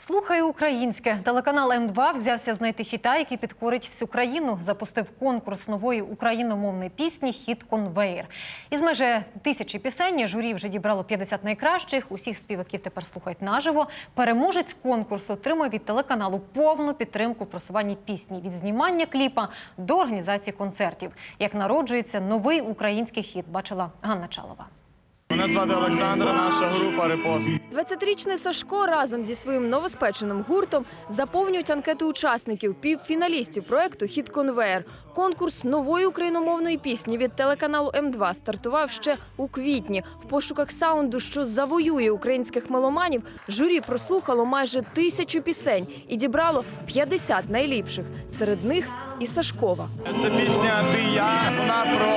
Слухай українське. Телеканал М2 взявся знайти хіта, який підкорить всю країну. Запустив конкурс нової україномовної пісні Хіт конвейер. Із майже тисячі пісень журі вже дібрало 50 найкращих. Усіх співаків тепер слухають наживо. Переможець конкурсу отримує від телеканалу повну підтримку в просуванні пісні від знімання кліпа до організації концертів. Як народжується новий український хіт, бачила Ганна Чалова. Мене звати Олександр, наша група Репост. 20-річний Сашко разом зі своїм новоспеченим гуртом заповнюють анкети учасників, півфіналістів проекту Хіт Конвеєр. Конкурс нової україномовної пісні від телеканалу М2 стартував ще у квітні. В пошуках саунду, що завоює українських меломанів, журі прослухало майже тисячу пісень і дібрало 50 найліпших. Серед них і Сашкова. Це пісня Ти я. Вона про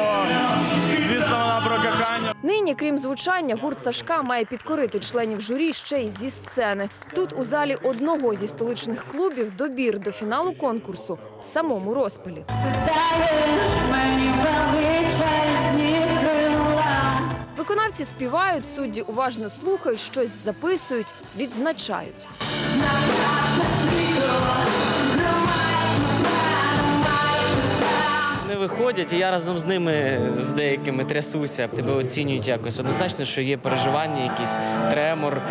звісно, вона про кохання. Нині, крім звучання, гурт Сашка має підкорити членів журі ще й зі сцени. Тут, у залі одного зі столичних клубів, добір до фіналу конкурсу в самому розпалі. Виконавці співають, судді уважно слухають, щось записують, відзначають. Вони виходять, і я разом з ними з деякими трясуся. Тебе оцінюють якось. Однозначно, що є переживання, якийсь тремор,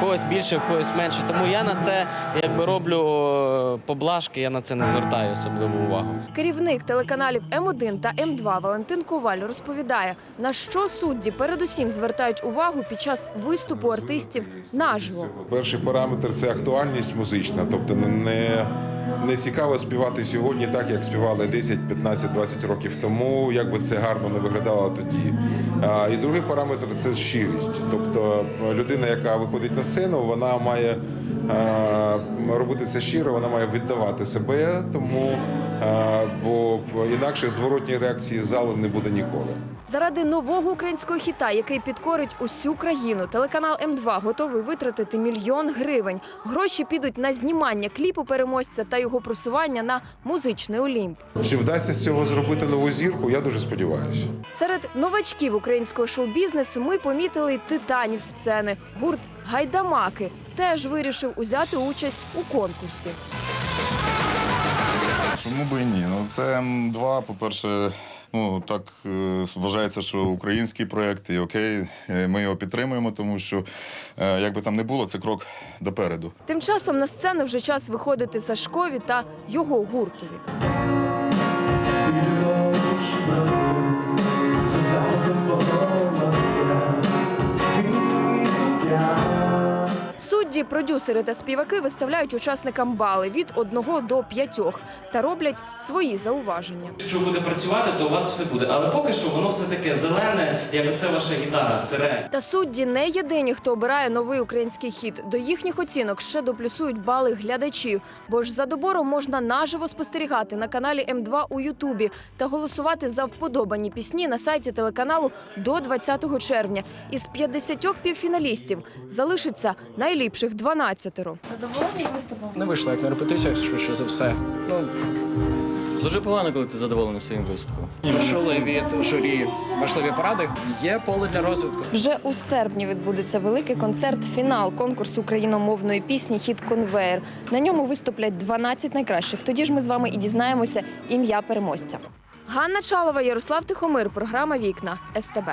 когось більше, в когось менше. Тому я на це якби роблю поблажки, я на це не звертаю особливу увагу. Керівник телеканалів М1 та М2 Валентин Коваль розповідає, на що судді передусім звертають увагу під час виступу артистів наживо. Перший параметр це актуальність музична, тобто не, не цікаво співати сьогодні так, як співали 10, 15, 20 років тому, як би це гарно не виглядало тоді. І другий параметр це щирість. Тобто людина, яка виходить на сцену, вона має а, робити це щиро, вона має віддавати себе, тому а, інакше зворотньої реакції з залу не буде ніколи. Заради нового українського хіта, який підкорить усю країну, телеканал М2 готовий витратити мільйон гривень. Гроші підуть на знімання кліпу переможця та його просування на музичний олімп. Чи вдасться з цього зробити нову зірку? Я дуже сподіваюся. Серед новачків українського шоу-бізнесу ми помітили й титанів сцени. Гурт Гайдамаки теж вирішив узяти участь у конкурсі. Чому би і ні? Ну це М2, по-перше, ну так е, вважається, що український проєкт, і окей, е, ми його підтримуємо, тому що е, як би там не було, це крок допереду. Тим часом на сцену вже час виходити Сашкові та його гуртові. Судді, продюсери та співаки виставляють учасникам бали від одного до п'ятьох та роблять свої зауваження. Що буде працювати, то у вас все буде. Але поки що воно все таке зелене, як оце ваша гітара, сире. Та судді не єдині, хто обирає новий український хіт. До їхніх оцінок ще доплюсують бали глядачів. Бо ж за добором можна наживо спостерігати на каналі М2 у Ютубі та голосувати за вподобані пісні на сайті телеканалу до 20 червня. Із 50 півфіналістів залишиться найліпших 12. Не вийшло як на репетиціях, швидше за все. Ну, Дуже погано, коли ти задоволений своїм виступом. почули від журі важливі поради. Є поле для розвитку. Вже у серпні відбудеться великий концерт-фінал конкурсу україномовної пісні Хіт конвеєр. На ньому виступлять 12 найкращих. Тоді ж ми з вами і дізнаємося ім'я переможця. Ганна Чалова, Ярослав Тихомир. Програма Вікна СТБ.